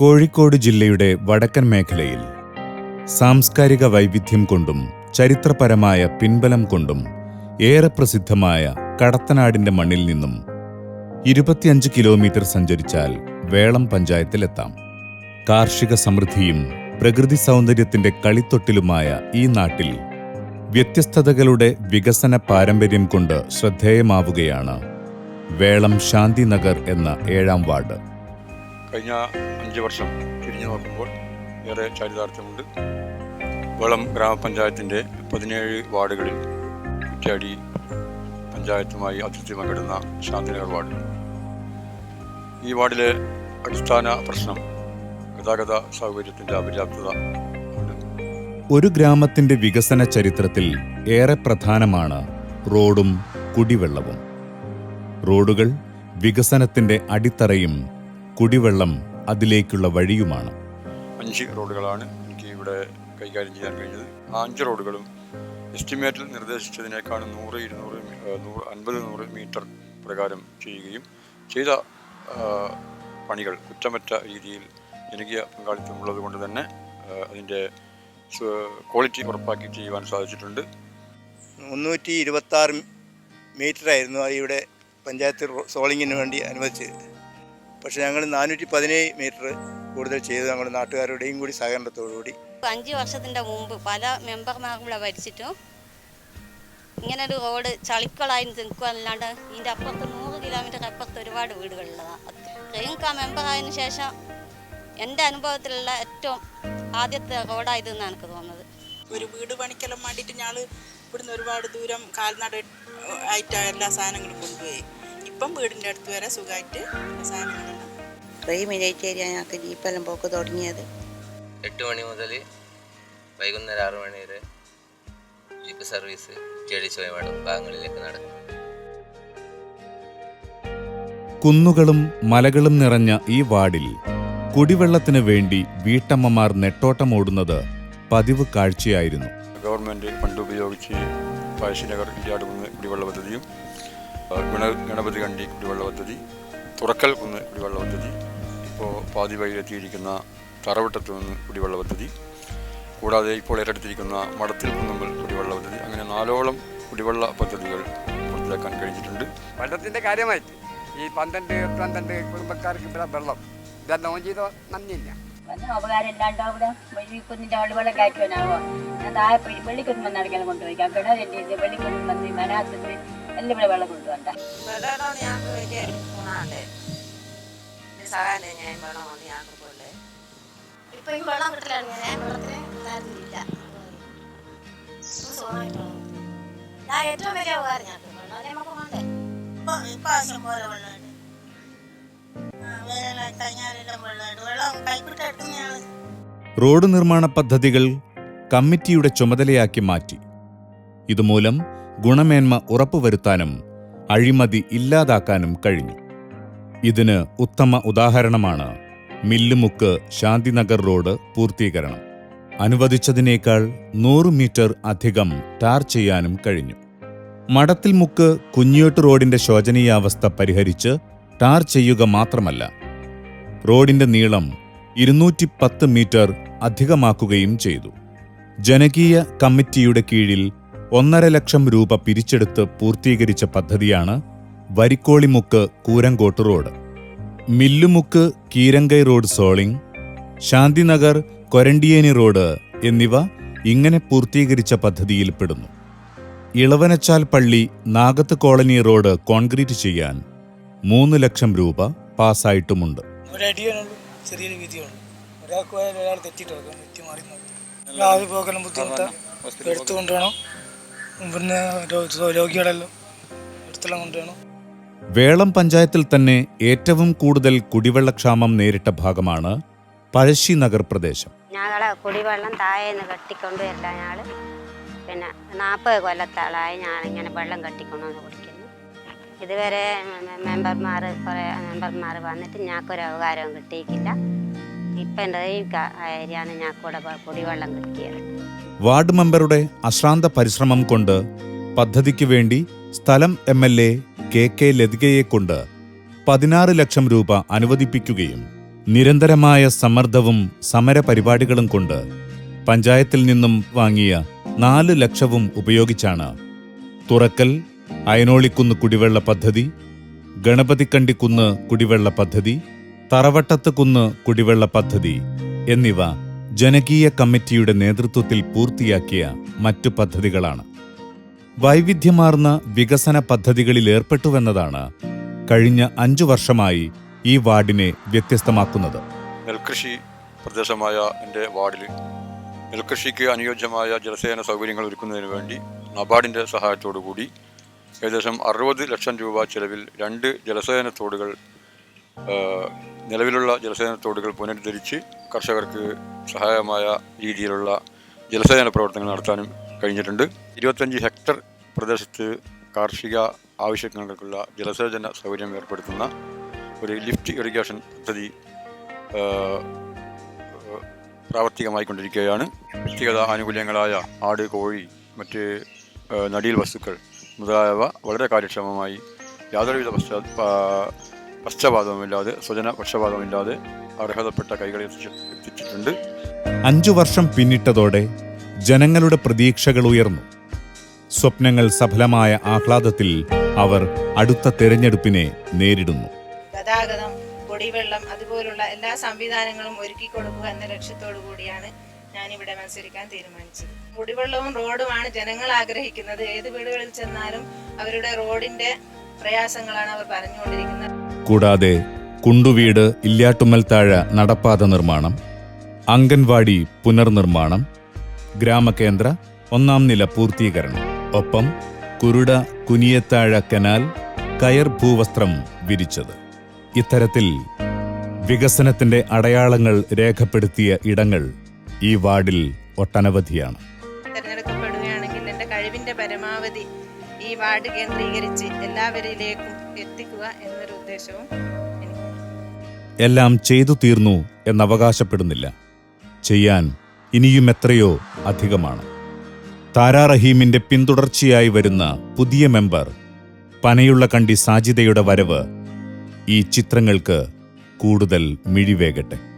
കോഴിക്കോട് ജില്ലയുടെ വടക്കൻ മേഖലയിൽ സാംസ്കാരിക വൈവിധ്യം കൊണ്ടും ചരിത്രപരമായ പിൻബലം കൊണ്ടും ഏറെ പ്രസിദ്ധമായ കടത്തനാടിന്റെ മണ്ണിൽ നിന്നും ഇരുപത്തിയഞ്ച് കിലോമീറ്റർ സഞ്ചരിച്ചാൽ വേളം പഞ്ചായത്തിലെത്താം. കാർഷിക സമൃദ്ധിയും പ്രകൃതി സൗന്ദര്യത്തിന്റെ കളിത്തൊട്ടിലുമായ ഈ നാട്ടിൽ വ്യത്യസ്തതകളുടെ വികസന പാരമ്പര്യം കൊണ്ട് ശ്രദ്ധേയമാവുകയാണ് വേളം ശാന്തിനഗർ എന്ന ഏഴാം വാർഡ്. കഴിഞ്ഞ അഞ്ച് വർഷം തിരിഞ്ഞു നോക്കുമ്പോൾ ഏറെ ചരിതാർത്ഥ്യമുണ്ട് വളം ഗ്രാമപഞ്ചായത്തിന്റെ പതിനേഴ് വാർഡുകളിൽ കുറ്റ്യാടി പഞ്ചായത്തുമായി അതിർത്തി പങ്കിടുന്ന ശാന്തിനഗർ വാർഡ്. ഈ വാർഡിലെ അടിസ്ഥാന പ്രശ്നം ഗതാഗത സൗകര്യത്തിന്റെ അപര്യാപ്തത ഒരു ഗ്രാമത്തിന്റെ വികസന ചരിത്രത്തിൽ ഏറെ പ്രധാനമാണ് റോഡും കുടിവെള്ളവും. റോഡുകൾ വികസനത്തിന്റെ അടിത്തറയും കുടിവെള്ളം അതിലേക്കുള്ള വഴിയുമാണ്. അഞ്ച് റോഡുകളാണ് എനിക്ക് ഇവിടെ കൈകാര്യം ചെയ്യാൻ കഴിഞ്ഞത്. ആ അഞ്ച് റോഡുകളും എസ്റ്റിമേറ്റിൽ നിർദ്ദേശിച്ചതിനേക്കാൾ നൂറ് ഇരുന്നൂറ് നൂറ് അൻപത് നൂറ് മീറ്റർ പ്രകാരം ചെയ്യുകയും ചെയ്ത പണികൾ കുറ്റമറ്റ രീതിയിൽ ജനകീയ പങ്കാളിത്തമുള്ളത് കൊണ്ട് തന്നെ അതിന്റെ ക്വാളിറ്റി ഉറപ്പാക്കി ചെയ്യുവാൻ സാധിച്ചിട്ടുണ്ട്. മുന്നൂറ്റി ഇരുപത്തി ആറ് മീറ്ററായിരുന്നു ഇവിടെ പഞ്ചായത്ത് സോളിങ്ങിന് വേണ്ടി അനുവദിച്ചത്. പക്ഷേ ഞങ്ങൾ നാനൂറ്റി പതിനേഴ് മീറ്റർ കൂടുതൽ ചെയ്ത് ഞങ്ങളുടെ നാട്ടുകാരുടെയും കൂടി സഹകരണത്തോടുകൂടി. അഞ്ച് വർഷത്തിന്റെ മുമ്പ് പല മെമ്പർമാർക്കും ഇവിടെ ഭരിച്ചിട്ടും. ഇങ്ങനെ ഒരു റോഡ് ചളിക്കളായി നിൽക്കുകയല്ലാണ്ട് ഇതിന്റെ അപ്പുറത്ത് നൂറ് കിലോമീറ്റർ അപ്പുറത്ത് ഒരുപാട് വീടുകളുള്ളതാണ് റെയിൻക മെമ്പറായതിനു ശേഷം എന്റെ അനുഭവത്തിലുള്ള ഏറ്റവും ആദ്യത്തെ റോഡായതെന്നാണ് എനിക്ക് തോന്നുന്നത്. ഒരു വീട് പണിക്കെല്ലാം വേണ്ടിയിട്ട് ഞങ്ങൾ ഇവിടുന്ന് ഒരുപാട് ദൂരം കാൽനട ആയിട്ടാണ് എല്ലാ സാധനങ്ങളും കൊണ്ടുപോയി. ഇപ്പം വീടിന്റെ അടുത്ത് വരെ സുഖമായിട്ട് സാധനങ്ങളെല്ലാം ട്രെയിൻ മിനിറ്റേരിയ ഞങ്ങൾക്ക് ജീപ്പെല്ലാം പോക്ക് തുടങ്ങിയത്. എട്ട് മണി മുതൽ വൈകുന്നേരം ആറ് മണി വരെ ജീപ്പ് സർവീസ് ചേടിച്ചോയമാടും ഭാഗങ്ങളിലേക്ക് നടക്കും. കുന്നുകളും മലകളും നിറഞ്ഞ ഈ വാർഡിൽ കുടിവെള്ളത്തിന് വേണ്ടി വീട്ടമ്മമാർ നെട്ടോട്ടമോടുന്നത് പതിവ് കാഴ്ചയായിരുന്നു. ഗവൺമെന്റ് ഫണ്ട് ഉപയോഗിച്ച് പഴശ്ശിനഗർ ഇന്ത്യ കുടിവെള്ള പദ്ധതിയും ഗുണ ഗണപതി കണ്ടി കുടിവെള്ള പദ്ധതി തുറക്കൽ കുന്ന് കുടിവെള്ള പദ്ധതി ഇപ്പോൾ പാതി വഴിയിലെത്തിയിരിക്കുന്ന തറവട്ടത്ത് നിന്ന് കുടിവെള്ള പദ്ധതി കൂടാതെ ഇപ്പോൾ ഏറ്റെടുത്തിരിക്കുന്ന മടത്തിൽ കുന്നുമ്പൽ കുടിവെള്ള പദ്ധതി അങ്ങനെ നാലോളം കുടിവെള്ള പദ്ധതികൾ പൂർത്തിയാക്കാൻ കഴിഞ്ഞിട്ടുണ്ട്. വെള്ളത്തിന്റെ കാര്യമായിട്ട് ഈ പന്ത്രണ്ട് പന്ത്രണ്ട് കുടുംബക്കാർക്ക് ഇവിടെ വെള്ളം. ഇതെല്ലാം ഓൺ ചെയ്തോ നന്ദിയില്ല. ഉപകാരം ഇല്ലാണ്ട് അവിടെ വെള്ളിക്കുന്നിന്റെ അവിടെ വെള്ളം കയറ്റുവാനാവോ? ഞാൻ താഴെ പോയി വെള്ളിക്കുന്ന് വന്ന് അടയ്ക്കാൻ കൊണ്ടുപോയിക്കാം കിണറിന്റെ വെള്ളിക്കുന്ന് വന്ന് മനാസത്ത് എല്ലാം ഇവിടെ വെള്ളം കൊണ്ടുവരണ്ട. ഇപ്പം ഈ വെള്ളം ഞാൻ വെള്ളത്തിന് ഏറ്റവും വലിയ ഉപകാരം നമുക്ക് വേണ്ടേ? പോലെ വെള്ളമുണ്ട് റോഡ് നിർമ്മാണ പദ്ധതികൾ കമ്മിറ്റിയുടെ ചുമതലയാക്കി മാറ്റി. ഇതുമൂലം ഗുണമേന്മ ഉറപ്പുവരുത്താനും അഴിമതി ഇല്ലാതാക്കാനും കഴിഞ്ഞു. ഇതിന് ഉത്തമ ഉദാഹരണമാണ് മില്ലുമുക്ക് ശാന്തിനഗർ റോഡ് പൂർത്തീകരണം. അനുവദിച്ചതിനേക്കാൾ നൂറ് മീറ്റർ അധികം ടാർ ചെയ്യാനും കഴിഞ്ഞു. മടത്തിൽ മുക്ക് കുഞ്ഞിയോട്ട് റോഡിന്റെ ശോചനീയാവസ്ഥ പരിഹരിച്ച് ടാർ ചെയ്യുക മാത്രമല്ല റോഡിന്റെ നീളം ഇരുന്നൂറ്റി പത്ത് മീറ്റർ അധികമാക്കുകയും ചെയ്തു. ജനകീയ കമ്മിറ്റിയുടെ കീഴിൽ ഒന്നര ലക്ഷം രൂപ പിരിച്ചെടുത്ത് പൂർത്തീകരിച്ച പദ്ധതിയാണ് Varikkolimukku Koorankottu road. Millumukku Keerankai road soling Shanthinagar Korandiyeni road എന്നിവ ഇങ്ങനെ പൂർത്തീകരിച്ച പദ്ധതിയിൽപ്പെടുന്നു. ഇളവനച്ചാൽ പള്ളി നാഗത്ത് കോളനി റോഡ് കോൺക്രീറ്റ് ചെയ്യാൻ മൂന്ന് ലക്ഷം രൂപ പാസ്സായിട്ടുമുണ്ട് ഒരാൾക്ക് പോയാൽ ഒരാൾ തെറ്റിയിട്ട് വെക്കാം തെറ്റി മാറി നോക്കും രാവിലെ പോകലും രോ- രോഗികളെല്ലാം അടുത്തെല്ലാം കൊണ്ടുവേണം വേളം പഞ്ചായത്തിൽ തന്നെ ഏറ്റവും കൂടുതൽ കുടിവെള്ളക്ഷാമം നേരിട്ട ഭാഗമാണ് പഴശ്ശി നഗർ പ്രദേശം. ഞങ്ങളെ കുടിവെള്ളം താഴേന്ന് കെട്ടിക്കൊണ്ട് വരില്ല ഞങ്ങൾ പിന്നെ നാൽപ്പത് കൊല്ലത്താളായി ഞാനിങ്ങനെ വെള്ളം കെട്ടിക്കൊണ്ട് വന്ന് കുടിക്കുന്നു. ഇതുവരെ മെമ്പർമാർ കുറേ മെമ്പർമാർ വന്നിട്ട് ഞങ്ങൾക്കൊരു അവകാരവും കിട്ടിയിട്ടില്ല. ഇപ്പം എന്റെ ഈ ഏരിയയാണ് ഞങ്ങൾക്കൂടെ കുടിവെള്ളം കിട്ടിയത്. വാർഡ് മെമ്പറുടെ അശ്രാന്ത പരിശ്രമം കൊണ്ട് പദ്ധതിക്ക് വേണ്ടി സ്ഥലം M L A K K ലതികയെ കൊണ്ട് പതിനാറ് ലക്ഷം രൂപ അനുവദിപ്പിക്കുകയും നിരന്തരമായ സമ്മർദ്ദവും സമരപരിപാടികളും കൊണ്ട് പഞ്ചായത്തിൽ നിന്നും വാങ്ങിയ നാല് ലക്ഷവും ഉപയോഗിച്ചാണ്. തുറക്കൽ അയനോളിക്കുന്ന് കുടിവെള്ള പദ്ധതി ഗണപതിക്കണ്ടിക്കുന്ന് കുടിവെള്ള പദ്ധതി തറവട്ടത്ത് കുന്ന് കുടിവെള്ള പദ്ധതി എന്നിവ ജനകീയ കമ്മിറ്റിയുടെ നേതൃത്വത്തിൽ പൂർത്തിയാക്കിയ മറ്റു പദ്ധതികളാണ്. വൈവിധ്യമാർന്ന വികസന പദ്ധതികളിൽ ഏർപ്പെട്ടുവെന്നതാണ് കഴിഞ്ഞ അഞ്ചു വർഷമായി ഈ വാർഡിനെ വ്യത്യസ്തമാക്കുന്നത്. നെൽകൃഷി പ്രദേശമായ എന്റെ വാർഡിൽ നെൽകൃഷിക്ക് അനുയോജ്യമായ ജലസേന സൗകര്യങ്ങൾ ഒരുക്കുന്നതിന് വേണ്ടി നബാർഡിന്റെ കൂടി ഏകദേശം അറുപത് ലക്ഷം രൂപ ചെലവിൽ രണ്ട് ജലസേന തോടുകൾ നിലവിലുള്ള ജലസേന തോടുകൾ പുനരുദ്ധരിച്ച് കർഷകർക്ക് സഹായമായ രീതിയിലുള്ള ജലസേചന പ്രവർത്തനങ്ങൾ നടത്താനും കഴിഞ്ഞിട്ടുണ്ട്. ഇരുപത്തഞ്ച് ഹെക്ടർ പ്രദേശത്ത് കാർഷിക ആവശ്യങ്ങൾക്കുള്ള ജലസേചന സൗകര്യം ഏർപ്പെടുത്തുന്ന ഒരു ലിഫ്റ്റ് ഇറിഗേഷൻ പദ്ധതി പ്രാവർത്തികമായിക്കൊണ്ടിരിക്കുകയാണ്. വ്യക്തിഗത ആനുകൂല്യങ്ങളായ ആട് കോഴി മറ്റ് നടീൽ വസ്തുക്കൾ മുതലായവ വളരെ കാര്യക്ഷമമായി യാതൊരുവിധ പശ്ചാ പാ- പശ്ചാപാതവുമില്ലാതെ സ്വജന പക്ഷപാതവുമില്ലാതെ അർഹതപ്പെട്ട കൈകളിൽ എത്തിച്ച് എത്തിച്ചിട്ടുണ്ട് അഞ്ചു വർഷം പിന്നിട്ടതോടെ ജനങ്ങളുടെ പ്രതീക്ഷകൾ ഉയർന്നു. സ്വപ്നങ്ങൾ സഫലമായ ആഹ്ലാദത്തിൽ അവർ അടുത്ത തെരഞ്ഞെടുപ്പിനെ നേരിടുന്നു. ഗതാഗതം കുടിവെള്ളം അതുപോലുള്ള എല്ലാ സംവിധാനങ്ങളും ഒരുക്കി കൊടുക്കുക എന്ന ലക്ഷ്യത്തോടു കൂടിയാണ് ഞാൻ ഇവിടെ മത്സരിക്കാൻ തീരുമാനിച്ചത്. കുടിവെള്ളവും റോഡുമാണ് ജനങ്ങൾ ആഗ്രഹിക്കുന്നത്. ഏത് വീടുകളിൽ ചെന്നാലും അവരുടെ റോഡിന്റെ പ്രയാസങ്ങളാണ് അവർ പറഞ്ഞുകൊണ്ടിരിക്കുന്നത്. കൂടാതെ കുണ്ടുവീട് ഇല്യാട്ടുമ്മൽ താഴ നടപ്പാത നിർമ്മാണം അംഗൻവാടി പുനർനിർമ്മാണം ഗ്രാമകേന്ദ്ര ഒന്നാം നില പൂർത്തീകരണം. ഒപ്പം കുരുട കുനിയത്താഴ കനാൽ കയർ ഭൂവസ്ത്രം വിരിച്ചത്. ഇത്തരത്തിൽ വികസനത്തിന്റെ അടയാളങ്ങൾ രേഖപ്പെടുത്തിയ ഇടങ്ങൾ ഈ വാർഡിൽ ഒട്ടനവധിയാണ്. തെരഞ്ഞെടുക്കപ്പെടുകയാണെങ്കിൽ എന്റെ കഴിവിന്റെ പരമാവധി ഈ വാർഡ് കേന്ദ്രീകരിച്ച് എല്ലാവരിലേക്കും എത്തിക്കുക എന്നൊരു ഉദ്ദേശവും എല്ലാം ചെയ്തു തീർന്നു എന്നവകാശപ്പെടുന്നില്ല. ചെയ്യാൻ ഇനിയും എത്രയോ അധികമാണ്. താരാ റഹീമിന്റെ പിന്തുടർച്ചയായി വരുന്ന പുതിയ മെമ്പർ പനയുള്ള കണ്ടി സാജിതയുടെ വരവ് ഈ ചിത്രങ്ങൾക്ക് കൂടുതൽ മിഴിവേകട്ടെ.